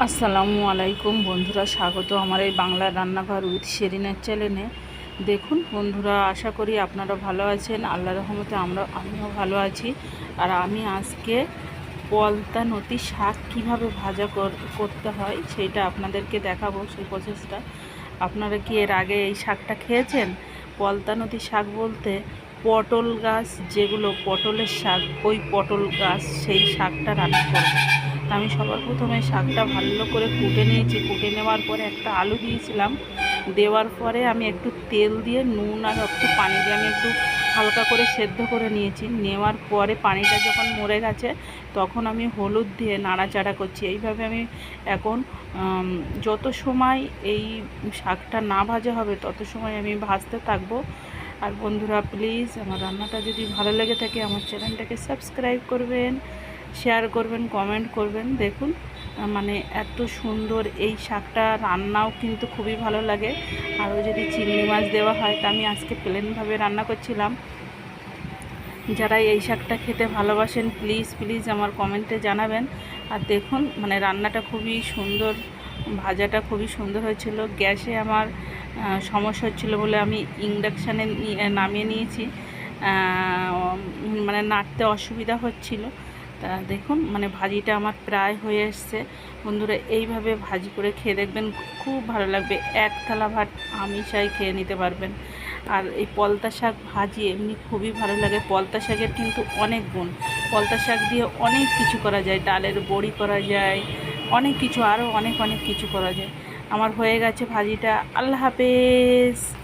আসসালামু আলাইকুম বন্ধুরা, স্বাগত আমার এই বাংলা রান্নাঘর উইথ শেরিনের চ্যানেলে। দেখুন বন্ধুরা, আশা করি আপনারা ভালো আছেন। আল্লাহ রহমতে আমরা, আমিও ভালো আছি। আর আমি আজকে পলতা নতি শাক কীভাবে ভাজা কর- করতে হয় সেইটা আপনাদেরকে দেখাবো সেই প্রসেসটা আপনারা কি এর আগে এই শাকটা খেয়েছেন? পলতা নতি শাক বলতে পটল গাছ, যেগুলো পটলের শাক, ওই পটল গাছ, সেই শাকটা রান্না করব। তা আমি সবার প্রথমে শাকটা ভালো করে কুটে নিয়েছি। কুটে নেওয়ার পরে একটা আলু দিয়েছিলাম। দেওয়ার পরে আমি একটু তেল দিয়ে, নুন আর একটু পানি দিয়ে আমি একটু হালকা করে সেদ্ধ করে নিয়েছি। নেওয়ার পরে পানিটা যখন মরে গেছে, তখন আমি হলুদ দিয়ে নাড়াচাড়া করছি। এইভাবে আমি এখন যত সময় এই শাকটা না ভাজা হবে, তত সময় আমি ভাজতে থাকব। আর বন্ধুরা প্লিজ আমার রান্নাটা যদি ভালো লেগে থাকে, আমার চ্যানেলটাকে সাবস্ক্রাইব করবেন। শেয়ার করবেন কমেন্ট করবেন। দেখুন মানে এত সুন্দর এই শাকটা রান্নাও কিন্তু খুবই ভালো লাগে। আরও যদি চিংড়ি মাছ দেওয়া হয়, তা আমি আজকে প্লেনভাবে রান্না করছিলাম। যারা এই শাকটা খেতে ভালোবাসেন প্লিজ প্লিজ আমার কমেন্টে জানাবেন। আর দেখুন মানে রান্নাটা খুবই সুন্দর, ভাজাটা খুবই সুন্দর হয়েছিল। গ্যাসে আমার সমস্যা হচ্ছিল বলে আমি ইন্ডাকশানে নামিয়ে নিয়েছি। মানে নাড়তে অসুবিধা হচ্ছিল। তা দেখুন মানে ভাজিটা আমার প্রায় হয়ে এসছে। বন্ধুরা, এইভাবে ভাজি করে খেয়ে দেখবেন, খুব ভালো লাগবে। এক থালা ভাত আমিষাই খেয়ে নিতে পারবেন। আর এই পলতা শাক ভাজি এমনি খুবই ভালো লাগে। পলতা শাকের কিন্তু অনেক গুণ। পলতা শাক দিয়ে অনেক কিছু করা যায়। ডালের বড়ি করা যায়, অনেক কিছু, আরও অনেক অনেক কিছু করা যায়। আমার হয়ে গেছে ভাজিটা। আল্লাহ হাফেজ!